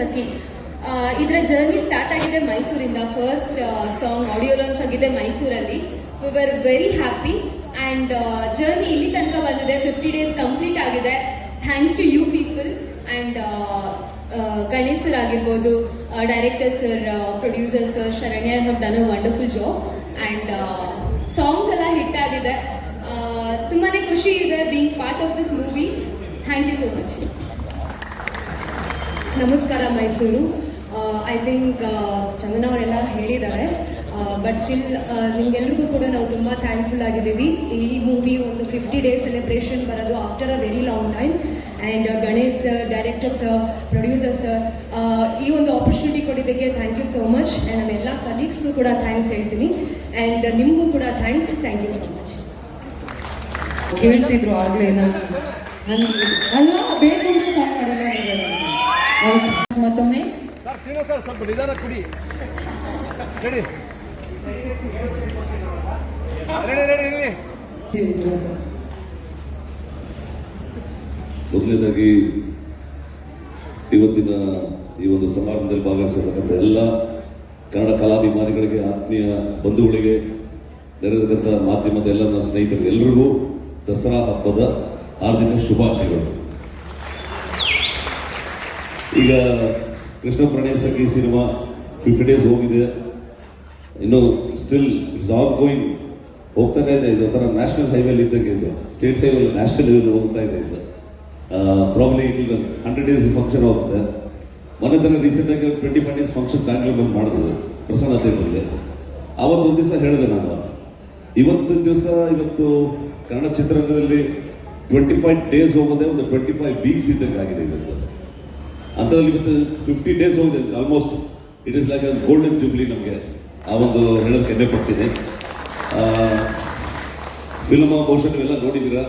ಸಖಿ ಇದರ journey start ಆಗಿದೆ ಮೈಸೂರಿಂದ. ಫಸ್ಟ್ ಸಾಂಗ್ ಆಡಿಯೋ ಲಾಂಚ್ ಆಗಿದೆ ಮೈಸೂರಲ್ಲಿ. We were very happy and journey ಇಲ್ಲಿ ತನಕ ಬಂದಿದೆ. ಫಿಫ್ಟಿ ಡೇಸ್ ಕಂಪ್ಲೀಟ್ ಆಗಿದೆ. Thanks to you people and Ganesh sir ಆಗಿರ್ಬೋದು director sir producer sir Sharanya have done a wonderful job and songs ಎಲ್ಲ hit ಆಗಿದೆ. ತುಂಬಾ ಖುಷಿ ಇದೆ being part of this movie thank you so much ನಮಸ್ಕಾರ Mysuru. I think ಚಂದನ ಅವರೆಲ್ಲ ಹೇಳಿದ್ದಾರೆ. But still ನಿಮ್ಗೆಲ್ರಿಗೂ ಕೂಡ ನಾವು ತುಂಬ ಥ್ಯಾಂಕ್ಫುಲ್ ಆಗಿದ್ದೀವಿ. ಈ ಮೂವಿ ಒಂದು ಫಿಫ್ಟಿ ಡೇಸ್ ಸೆಲೆಬ್ರೇಷನ್ ಬರೋದು after a very long time and Ganesh sir director sir producer sir ಈ ಒಂದು ಆಪರ್ಚುನಿಟಿ ಕೊಟ್ಟಿದ್ದಕ್ಕೆ thank you so much and ನಮ್ಮೆಲ್ಲ ಕಲೀಗ್ಸ್ಗೂ ಕೂಡ ಥ್ಯಾಂಕ್ಸ್ ಹೇಳ್ತೀನಿ. ಆ್ಯಂಡ್ ನಿಮಗೂ ಕೂಡ thanks thank you so much ಕೇಳ್ತಿದ್ರು ಆಗಲೇ ನಾನು ಅಲ್ವಾ ಬೇಕು ಅಂತ ಮತ್ತೊಮ್ಮೆ? ಸರ್ ಶ್ರೀನಿವಾಸ್ ಸರ್ ಸ್ವಲ್ಪ ನಿಧಾನ ಕುಡಿ. ರೆಡಿ ರೆಡಿ ರೆಡಿ ರೆಡಿ ಹೇಳ್ತೀರಾ ಮೊದಲನೇದಾಗಿ ಇವತ್ತಿನ ಈ ಒಂದು ಸಮಾರಂಭದಲ್ಲಿ ಭಾಗವಹಿಸಿರ್ತಕ್ಕಂಥ ಎಲ್ಲ ಕನ್ನಡ ಕಲಾಭಿಮಾನಿಗಳಿಗೆ ಆತ್ಮೀಯ ಬಂಧುಗಳಿಗೆ ನೆರೆದಿರ್ತಕ್ಕಂಥ ಮಾಧ್ಯಮದ ಎಲ್ಲ ನನ್ನ ಸ್ನೇಹಿತರಿಗೆ ಎಲ್ಲರಿಗೂ ದಸರಾ ಹಬ್ಬದ ಹಾರ್ದಿಕ ಶುಭಾಶಯಗಳು. ಈಗ ಕೃಷ್ಣ ಪ್ರಣಯ ಸಖಿ ಸಿನಿಮಾ ಫಿಫ್ಟಿ ಡೇಸ್ ಹೋಗಿದೆ. ಇನ್ನು ಸ್ಟಿಲ್ ಇಟ್ಸ್ ಆಲ್ ಗೋಯಿಂಗ್ ಹೋಗ್ತಾನೆ ಇದೆ. ಇದು ಒಂಥರ ನ್ಯಾಷನಲ್ ಹೈವೇಲಿ ಇದ್ದಂಗೆ ಇದು. ಸ್ಟೇಟ್ ಹೈವೇ ನ್ಯಾಷನಲ್ ಹೈವೇಲಿ ಹೋಗ್ತಾ ಇದೆ ಇದು. ಪ್ರಾಬ್ಲಿ ಈಗ ಹಂಡ್ರೆಡ್ ಡೇಸ್ ಫಂಕ್ಷನ್ ಹೋಗುತ್ತೆ. ಮೊನ್ನೆ ತನಕ ರೀಸೆಂಟಾಗಿ ಟ್ವೆಂಟಿ ಫೈವ್ ಡೇಸ್ ಫಂಕ್ಷನ್ ಬ್ಯಾಂಗ್ಳೂರಲ್ಲಿ ಮಾಡಿದ್ರು ಪ್ರಸನ್ನ ಸೇಬಲ್ಲಿ ಅವತ್ತು ಒಂದು ದಿವಸ ಹೇಳಿದೆ ನಾನು. ಇವತ್ತು ದಿವಸ ಇವತ್ತು ಕನ್ನಡ ಚಿತ್ರರಂಗದಲ್ಲಿ ಟ್ವೆಂಟಿ ಫೈವ್ ಡೇಸ್ ಹೋಗೋದೇ ಒಂದು ಟ್ವೆಂಟಿ ಫೈವ್ ವೀಕ್ಸ್ ಇದ್ದಂಗೆ ಆಗಿದೆ ಇವತ್ತು. ಅಂಥದ್ರಲ್ಲಿ ಇವತ್ತು ಫಿಫ್ಟಿ ಡೇಸ್ ಹೋಗಿದೆ almost it is like golden jubilee ನಮಗೆ. ಆ ಒಂದು ಹೇಳೋಕ್ಕೆ ಹೆಮ್ಮೆ ಕೊಡ್ತೀನಿ. ಫಿಲ್ಮ್ ಬಹುಶಃ ನೀವೆಲ್ಲ ನೋಡಿದ್ದೀರಾ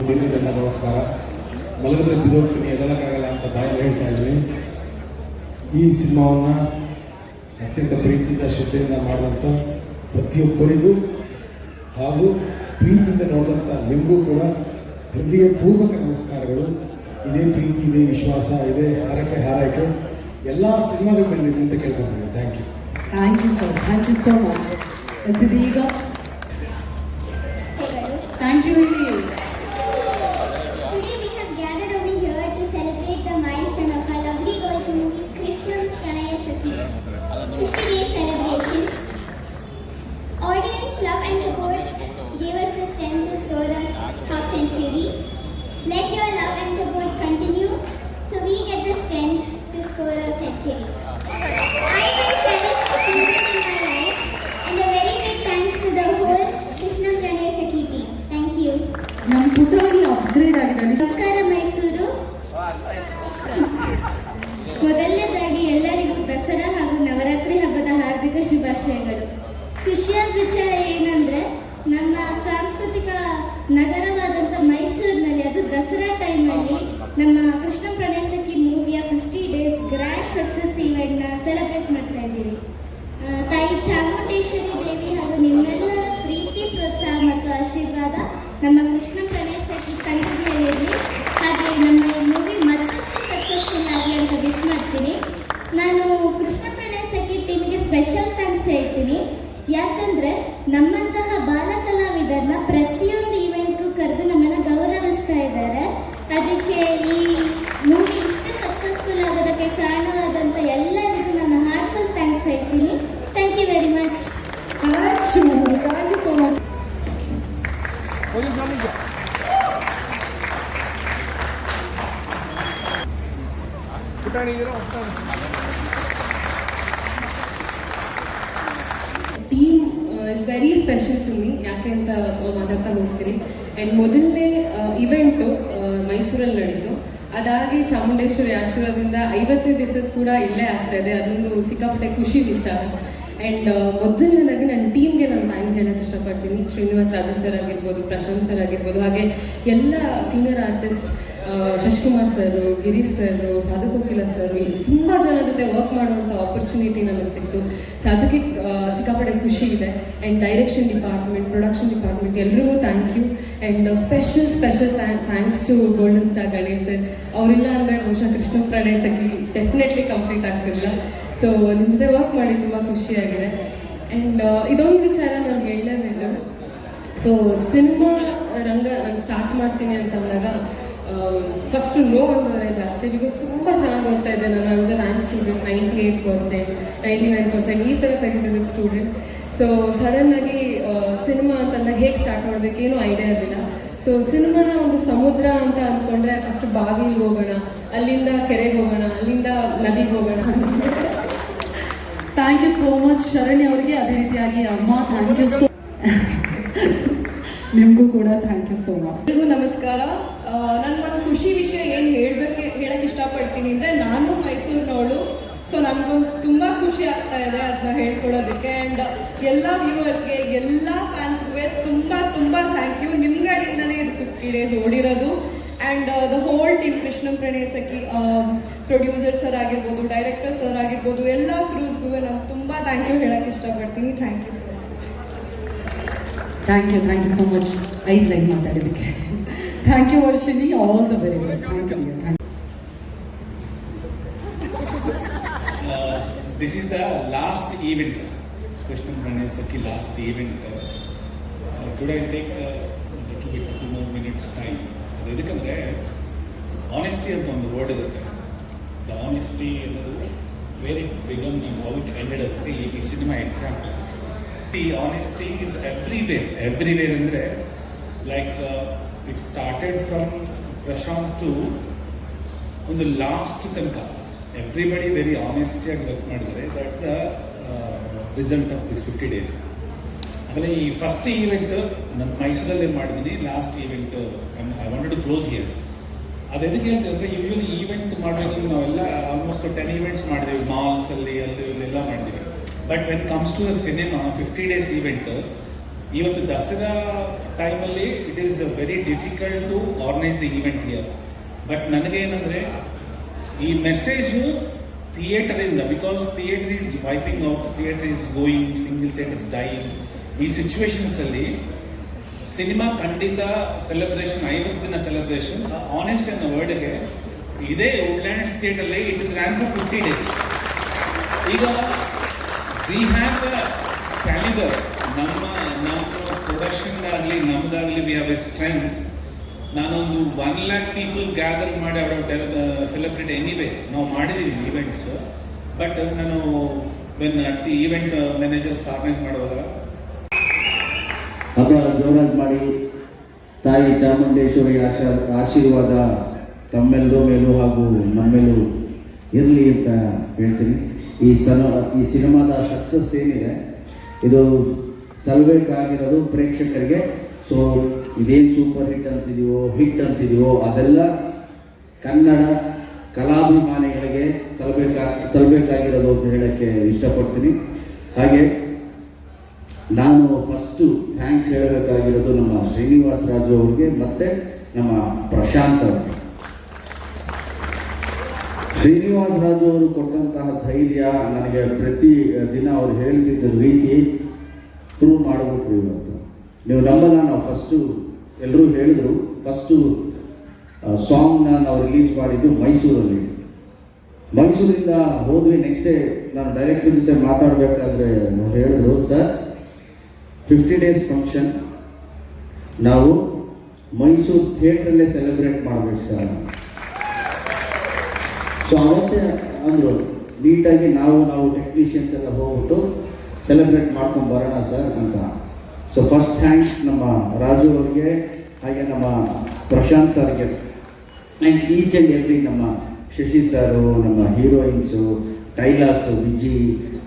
ದಿನದಿಂದ ನಮಸ್ಕಾರ ಮಲಗಿದ್ರೆ ಬಿದ್ದೋಗ್ತೀನಿ, ಎದಳಕ್ಕಾಗಲ್ಲ ಅಂತ ಬಾಯಲ್ಲಿ ಹೇಳ್ತಾ ಇದ್ವಿ. ಈ ಸಿನಿಮಾವನ್ನು ಅತ್ಯಂತ ಪ್ರೀತಿಯಿಂದ, ಶ್ರದ್ಧೆಯಿಂದ ಮಾಡಿದಂಥ ಪ್ರತಿಯೊಬ್ಬರಿಗೂ ಹಾಗೂ ಪ್ರೀತಿಯಿಂದ ನೋಡಿದಂಥ ನಿಮಗೂ ಕೂಡ ಹೃದಯ ಪೂರ್ವಕ ನಮಸ್ಕಾರಗಳು. ಇದೇ ಪ್ರೀತಿ, ಇದೇ ವಿಶ್ವಾಸ, ಇದೇ ಹಾರಕ್ಕೆ ಹಾರೈಕೆ. ಎಲ್ಲ ಸಿನಿಮಾಗಳ ಮೇಲೆ ಅಂತ ಕೇಳ್ಕೊಂಡಿದ್ದೀನಿ thank you thank you sir thank you so much ಇದೀಗ ಥ್ಯಾಂಕ್ ಯು ಹೇಳಿ ಶುಭಾಶಯಗಳು ಖುಷಿಯಾದ ವಿಚಾರ ಏನಂದ್ರೆ, ನಮ್ಮ ಸಾಂಸ್ಕೃತಿಕ ನಗರವಾದಂಥ ಮೈಸೂರಿನಲ್ಲಿ, ಅದು ದಸರಾ ಟೈಮಲ್ಲಿ ನಮ್ಮ ಕೃಷ್ಣ ಪ್ರಣಯಸಖಿ ಮೂವಿಯ ಫಿಫ್ಟಿ ಡೇಸ್ ಗ್ರ್ಯಾಂಡ್ ಸಕ್ಸಸ್ ಈವೆಂಟ್ನ ಸೆಲೆಬ್ರೇಟ್ ಮಾಡ್ತಾ ಇದ್ದೀವಿ. ತಾಯಿ ಚಾಮುಂಡೇಶ್ವರಿ ದೇವಿ ಹಾಗೂ ನಿಮ್ಮೆಲ್ಲರ ಪ್ರೀತಿ, ಪ್ರೋತ್ಸಾಹ ಮತ್ತು ಆಶೀರ್ವಾದ ನಮ್ಮ Krishna Pranayasakhi special to me ಯಾಕೆ ಅಂತ ಮಾತಾಡ್ತಾ ಹೋಗ್ತೀನಿ ಆ್ಯಂಡ್ ಮೊದಲನೇ ಇವೆಂಟು ಮೈಸೂರಲ್ಲಿ ನಡೀತು. ಅದಾಗಿ ಚಾಮುಂಡೇಶ್ವರಿ ಆಶೀರ್ವಾದದಿಂದ ಐವತ್ತನೇ ದಿವಸದ ಕೂಡ ಇಲ್ಲೇ ಆಗ್ತಾ ಇದೆ. ಅದೊಂದು ಸಿಕ್ಕಾಪಟ್ಟೆ ಖುಷಿ ವಿಚಾರ. ಆ್ಯಂಡ್ ಮೊದಲನೇದಾಗಿ ನನ್ನ ಟೀಮ್ಗೆ ನಾನು ಥ್ಯಾಂಕ್ಸ್ ಹೇಳೋಕ್ಕೆ ಇಷ್ಟಪಡ್ತೀನಿ. ಶ್ರೀನಿವಾಸ್ ರಾಜು ಸರ್ ಆಗಿರ್ಬೋದು, ಪ್ರಶಾಂತ್ ಸರ್ ಆಗಿರ್ಬೋದು, ಹಾಗೆ ಎಲ್ಲ senior artist Shashikumar sir, Girish sir Sadhu Kokila sir ತುಂಬ ಜನ ಜೊತೆ ವರ್ಕ್ ಮಾಡುವಂಥ ಆಪರ್ಚುನಿಟಿ ನನಗೆ ಸಿಕ್ತು. ಸೊ ಸಿಕ್ಕಾಪಟ್ಟೆ ಖುಷಿ ಇದೆ. And direction department production department ಎಲ್ರಿಗೂ thank you and special special thanks to golden star Ganesh sir ಅವರಿಲ್ಲ ಅಂದರೆ ಬಹುಶಃ ಕೃಷ್ಣ ಪ್ರಣಯ್ ಸಖಿ ಡೆಫಿನೆಟ್ಲಿ ಕಂಪ್ಲೀಟ್ ಆಗ್ತಿರಲಿಲ್ಲ. ಸೊ ನಿಮ್ಮ ಜೊತೆ ವರ್ಕ್ ಮಾಡಿ ತುಂಬ ಖುಷಿಯಾಗಿದೆ ಆ್ಯಂಡ್ ಇದೊಂದು ವಿಚಾರ ನಾನು ಹೇಳಲೇಬೇಕು ಸೊ ಸಿನಿಮಾ ರಂಗ ನಾನು ಸ್ಟಾರ್ಟ್ ಮಾಡ್ತೀನಿ ಅಂತಂದಾಗ ಫಸ್ಟು ಲೋ ಅಂತಂದರೆ ಜಾಸ್ತಿ ಬಿಕಾಸ್ ತುಂಬ ಚೆನ್ನಾಗಿ ಓದ್ತಾ ಇದ್ದೆ ನಾನು. I was a rank student ninety eight percent ninety nine percent ಈ ಥರ ತೆಗೆದಿದ್ದ ಸ್ಟೂಡೆಂಟ್ ಸೊ ಸಡನ್ನಾಗಿ ಸಿನಿಮಾ ಅಂತಂದಾಗ ಹೇಗೆ ಸ್ಟಾರ್ಟ್ ಮಾಡಬೇಕು ಏನೂ ಐಡಿಯಾ ಇರಲಿಲ್ಲ. ಸೊ ಸಿನಿಮಾನ ಒಂದು ಸಮುದ್ರ ಅಂತ ಅಂದ್ಕೊಂಡ್ರೆ ಫಸ್ಟ್ ಬಾವಿಗೆ ಹೋಗೋಣ ಅಲ್ಲಿಂದ ಕೆರೆಗೆ ಹೋಗೋಣ ಅಲ್ಲಿಂದ ನದಿಗೆ ಹೋಗೋಣ. Thank you so much Sharani ಅವರಿಗೆ. ಅದೇ ರೀತಿಯಾಗಿ ಅಮ್ಮ ಥ್ಯಾಂಕ್ ಯು ಸೋ ನಿಮಗೂ ಕೂಡ ಥ್ಯಾಂಕ್ ಯು ಸೋ ಮಚ್ ನಮಸ್ಕಾರ. ಒಂದು ಖುಷಿ ವಿಷಯ ಏನು ಹೇಳ್ಬೇಕು ಹೇಳಕ್ಕೆ ಇಷ್ಟಪಡ್ತೀನಿ ಅಂದರೆ ನಾನು ಮೈಸೂರಿನವಳು ಸೊ ನನಗೊಂದು ತುಂಬ ಖುಷಿ ಆಗ್ತಾ ಇದೆ ಅದನ್ನ ಹೇಳ್ಕೊಡೋದಕ್ಕೆ ಆ್ಯಂಡ್ ಎಲ್ಲ ವ್ಯೂವರ್ಸ್ಗೆ ಎಲ್ಲ ಫ್ಯಾನ್ಸ್ಗೂ ತುಂಬ ತುಂಬ ಥ್ಯಾಂಕ್ ಯು ನಿಮ್ಗಳಿಂದನೇ ಇದು fifty days ಓಡಿರೋದು. And the whole team Krishna Pranaya Sakhi producer sir ಆಗಿರ್ಬೋದು ಡೈರೆಕ್ಟರ್ ಸರ್ ಆಗಿರ್ಬೋದು, ಎಲ್ಲ ಕ್ರೂಸ್ಗೂ ನಾನು ತುಂಬ ಥ್ಯಾಂಕ್ ಯು ಹೇಳಕ್ಕೆ ಇಷ್ಟಪಡ್ತೀನಿ. Thank you sir thank you thank you so much ಐದು ಲೈನ್ ಮಾತಾಡೋದಕ್ಕೆ thank you Varshini all the very best thank you event, Krishnan Pranay Saki last event. Uh, today I take uh, a little bit two more minutes time. ಅದು ಎದಕ್ಕಂದ್ರೆ honesty ಅಂತ ಒಂದು word ಇರುತ್ತೆ. The honesty ಅನ್ನೋದು very become and how it ended ಆಗುತ್ತೆ ಈ cinema example the honesty is everywhere everywhere ಅಂದರೆ like it started from Prashant to ಒಂದು last ತನಕ. ಎವ್ರಿಬಡಿ ವೆರಿ ಆನೆಸ್ಟಿಯಾಗಿ ವರ್ಕ್ ಮಾಡಿದರೆ that's a result of this fifty days ಆಮೇಲೆ ಈ ಫಸ್ಟ್ ಈವೆಂಟ್ ನಾನು ಮೈಸೂರಲ್ಲೇ ಮಾಡಿದ್ದೀನಿ. Last event I wanted to close here ಅದು ಎದಕ್ಕೆ ಹೇಳ್ತೀವಿ ಅಂದರೆ ಯೂಶ್ವಲಿ ಈವೆಂಟ್ ಮಾಡಬೇಕು ನಾವೆಲ್ಲ ಆಲ್ಮೋಸ್ಟ್ ಟೆನ್ ಈವೆಂಟ್ಸ್ ಮಾಡಿದ್ದೀವಿ ಮಾಲ್ಸಲ್ಲಿ ಅಲ್ಲಿ ಇಲ್ಲೆಲ್ಲ ಮಾಡಿದ್ದೀವಿ but when comes to the cinema fifty days event ಇವತ್ತು ದಸರಾ ಟೈಮಲ್ಲಿ it is very difficult to organise the event here but ನನಗೇನೆಂದರೆ, ಈ message ಥಿಯೇಟರಿಂದ because theatre is wiping out theatre is going single theatre is dying ಈ ಸಿಚುವೇಶನ್ಸಲ್ಲಿ cinema ಖಂಡಿತ celebration ಐವತ್ತು ದಿನ celebration honest ಅನ್ನೋ ವರ್ಡ್ಗೆ ಇದೇ Woodlands ಥಿಯೇಟರ್ಲಿ it is ran for fifty days ಈಗ ವಿ ಹ್ಯಾವ್ ಕ್ಯಾಲಿಬರ್ ನಮ್ಮ ನಮ್ಮ ಪ್ರೊಡಕ್ಷನ್ ಆಗಲಿ, ನಮ್ದಾಗಲಿ ವಿ ಹ್ಯಾವ್ ಎ ಸ್ಟ್ರೆಂತ್ ನಾನೊಂದು ಒನ್ ಲ್ಯಾಕ್ ಪೀಪಲ್ ಗ್ಯಾದರ್ ಮಾಡಿ ಅವರ ಸೆಲೆಬ್ರೇಟ್ ಎನಿವೇ ನಾವು ಮಾಡಿದ್ದೀವಿ ಈವೆಂಟ್ಸ್ ಬಟ್ ನಾನು when at the event managers organise ಮಾಡುವಾಗ ಹಬ್ಬ ಜೋರಾಗಿ ಮಾಡಿ. ತಾಯಿ ಚಾಮುಂಡೇಶ್ವರಿ ಆಶ, ಆಶೀರ್ವಾದ ತಮ್ಮೆಲ್ಲರೂ ಮೇಲೂ ಹಾಗೂ ನಮ್ಮೆಲ್ಲೂ ಇರಲಿ ಅಂತ ಹೇಳ್ತೀನಿ. ಈ ಸನ, ಈ ಸಿನಿಮಾದ ಸಕ್ಸಸ್ ಏನಿದೆ, ಇದು ಸಲ್ಬೇಕಾಗಿರೋದು ಪ್ರೇಕ್ಷಕರಿಗೆ. ಸೊ ಇದೇನು ಸೂಪರ್ ಹಿಟ್ ಅಂತಿದೀವೋ ಹಿಟ್ ಅಂತಿದೀವೋ, ಅದೆಲ್ಲ ಕನ್ನಡ ಕಲಾಭಿಮಾನಿಗಳಿಗೆ ಸಲ್ಬೇಕಾ ಸಲ್ಬೇಕಾಗಿರೋದು ಅಂತ ಹೇಳೋಕ್ಕೆ ಇಷ್ಟಪಡ್ತೀನಿ. ಹಾಗೆ ನಾನು ಫಸ್ಟು ಥ್ಯಾಂಕ್ಸ್ ಹೇಳಬೇಕಾಗಿರೋದು ನಮ್ಮ ಶ್ರೀನಿವಾಸ ರಾಜು ಅವ್ರಿಗೆ, ಮತ್ತು ನಮ್ಮ ಪ್ರಶಾಂತ್ ಅವ್ರಿಗೆ ಶ್ರೀನಿವಾಸ ರಾಜು ಅವರು ಕೊಟ್ಟಂತಹ ಧೈರ್ಯ, ನನಗೆ ಪ್ರತಿ ದಿನ ಅವ್ರು ಹೇಳ್ತಿದ್ದ ರೀತಿ ಪ್ರೂವ್ ಮಾಡಬೇಕು ಇವತ್ತು ನೀವು ನಂಬಲ್ಲ, ನಾವು ಫಸ್ಟು ಎಲ್ಲರೂ ಹೇಳಿದ್ರು ಫಸ್ಟು ಸಾಂಗ್ನ ನಾವು ರಿಲೀಸ್ ಮಾಡಿದ್ದು ಮೈಸೂರಲ್ಲಿ. ಮೈಸೂರಿಂದ ಹೋದ್ವಿ ನೆಕ್ಸ್ಟ್ ಡೇ ನಾನು ಡೈರೆಕ್ಟರ್ ಜೊತೆ ಮಾತಾಡಬೇಕಾದ್ರೆ ಅವ್ರು ಹೇಳಿದ್ರು ಸರ್ ಫಿಫ್ಟಿ ಡೇಸ್ ಫಂಕ್ಷನ್ ನಾವು ಮೈಸೂರು ಥಿಯೇಟ್ರಲ್ಲೇ ಸೆಲೆಬ್ರೇಟ್ ಮಾಡಬೇಕು ಸರ್ ಸೊ ಅವತ್ತೇ ಅಂದರು, ನೀಟಾಗಿ ನಾವು ನಾವು ಟೆಕ್ನಿಷಿಯನ್ಸ್ ಎಲ್ಲ ಹೋಗ್ಬಿಟ್ಟು ಸೆಲೆಬ್ರೇಟ್ ಮಾಡ್ಕೊಂಡು ಬರೋಣ ಸರ್ ಅಂತ. ಸೊ ಫಸ್ಟ್ ಥ್ಯಾಂಕ್ಸ್ ನಮ್ಮ ರಾಜು ಅವ್ರಿಗೆ, ಹಾಗೆ ನಮ್ಮ ಪ್ರಶಾಂತ್ ಸರ್ಗೆ. ಆ್ಯಂಡ್ ಈಚ್ ಆ್ಯಂಡ್ ಎವ್ರಿ ನಮ್ಮ ಶಶಿ ಸರು, ನಮ್ಮ ಹೀರೋಯಿನ್ಸು ಡೈಲಾಗ್ಸು ವಿಜಿ,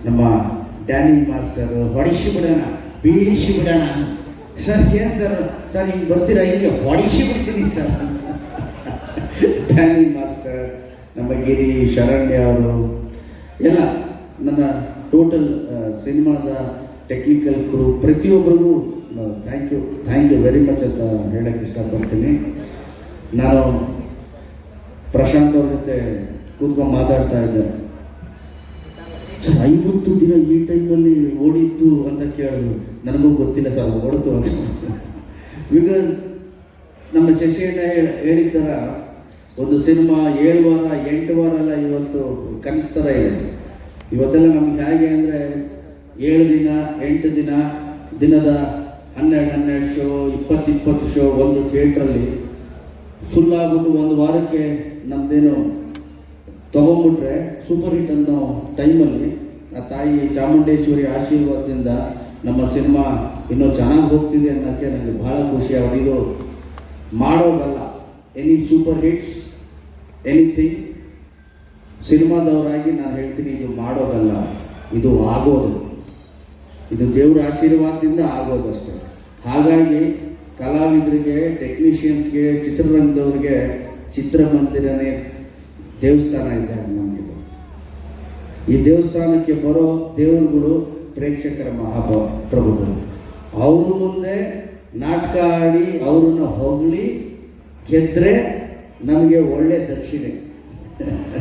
ನಮ್ಮ ಡ್ಯಾನಿ ಮಾಸ್ಟರು ಹೊಡಿಸಿ ಬಿಡೋಣ, ಬೀಳಿಸಿ ಬಿಡೋಣ. ಸರ್ ಏನು ಸರ್ ಸರ್ ಹಿಂಗೆ ಬರ್ತೀರಾ? ಹಿಂಗೆ ಹೊಡಿಸಿ ಬಿಡ್ತೀನಿ ಸರ್ ಡ್ಯಾನಿ ಮಾಸ್ಟರ್ ನಮ್ಮ ಗಿರಿ ಶರಣ್ಯ ಅವರು, ಎಲ್ಲ ನನ್ನ ಟೋಟಲ್ ಸಿನಿಮಾದ ಟೆಕ್ನಿಕಲ್ ಕ್ರೂ ಪ್ರತಿಯೊಬ್ಬರಿಗೂ thank you thank you very much ಅಂತ ಹೇಳಕ್ಕೆ ಇಷ್ಟಪಡ್ತೀನಿ. ನಾನು ಪ್ರಶಾಂತ್ ಅವ್ರ ಜೊತೆ ಕೂತ್ಕೊಂಡು ಮಾತಾಡ್ತಾ ಇದ್ದೆ. ಸರ್, ಐವತ್ತು ದಿನ ಈ ಟೈಮಲ್ಲಿ ಓಡಿದ್ದು ಅಂತ ಕೇಳಿದ್ರು. ನನಗೂ ಗೊತ್ತಿಲ್ಲ ಸರ್ ಓಡಿತು ಅಂತ. ಬಿಕಾಸ್ ನಮ್ಮ ಶಶಿಯಣ್ಣ ಹೇಳ್- ಹೇಳಿದ ಥರ ಒಂದು ಸಿನಿಮಾ ಏಳು ವಾರ, ಎಂಟು ವಾರ ಎಲ್ಲ ಇವತ್ತು ಕನಸ್ತರ ಇದೆ. ಇವತ್ತೆಲ್ಲ ನಮ್ಗೆ ಹೇಗೆ ಅಂದರೆ ಏಳು ದಿನ, ಎಂಟು ದಿನ, ದಿನದ ಹನ್ನೆರಡು ಹನ್ನೆರಡು ಶೋ ಇಪ್ಪತ್ತು ಇಪ್ಪತ್ತು ಶೋ ಒಂದು ಥಿಯೇಟ್ರಲ್ಲಿ ಫುಲ್ ಆಗ್ಬಿಟ್ಟು ಒಂದು ವಾರಕ್ಕೆ ನಮ್ಮದೇನು ತೊಗೊಂಡ್ಬಿಟ್ರೆ ಸೂಪರ್ ಹಿಟ್ ಅನ್ನೋ ಟೈಮಲ್ಲಿ ಆ ತಾಯಿ ಚಾಮುಂಡೇಶ್ವರಿ ಆಶೀರ್ವಾದದಿಂದ ನಮ್ಮ ಸಿನಿಮಾ ಇನ್ನೂ ಚೆನ್ನಾಗಿ ಹೋಗ್ತಿದೆ ಅನ್ನೋಕ್ಕೆ ನನಗೆ ಬಹಳ ಖುಷಿ. ಆಗಿದೆ ಮಾಡೋದಲ್ಲ. ಎನಿ ಸೂಪರ್ ಹಿಟ್ಸ್ ಎನಿಥಿಂಗ್ ಸಿನಿಮಾದವರಾಗಿ ನಾನು ಹೇಳ್ತೀನಿ, ಇದು ಮಾಡೋದಲ್ಲ, ಇದು ಆಗೋದು. ಇದು ದೇವರ ಆಶೀರ್ವಾದದಿಂದ ಆಗೋದು ಅಷ್ಟೇ. ಹಾಗಾಗಿ ಕಲಾವಿದರಿಗೆ ಟೆಕ್ನಿಷಿಯನ್ಸ್ಗೆ ಚಿತ್ರರಂಗದವ್ರಿಗೆ ಚಿತ್ರಮಂದಿರನೇ ದೇವಸ್ಥಾನ ಇದೆ ನಮಗೆ ಈ ದೇವಸ್ಥಾನಕ್ಕೆ ಬರೋ ದೇವರುಗಳು ಪ್ರೇಕ್ಷಕರ ಮಹಾಭಾವ ಪ್ರಭುಗಳು. ಅವ್ರ ಮುಂದೆ ನಾಟಕ ಆಡಿ ಅವ್ರನ್ನ ಹೊಗಳಿ ಗೆದ್ರೆ ನಮಗೆ ಒಳ್ಳೆ ದಕ್ಷಿಣೆ.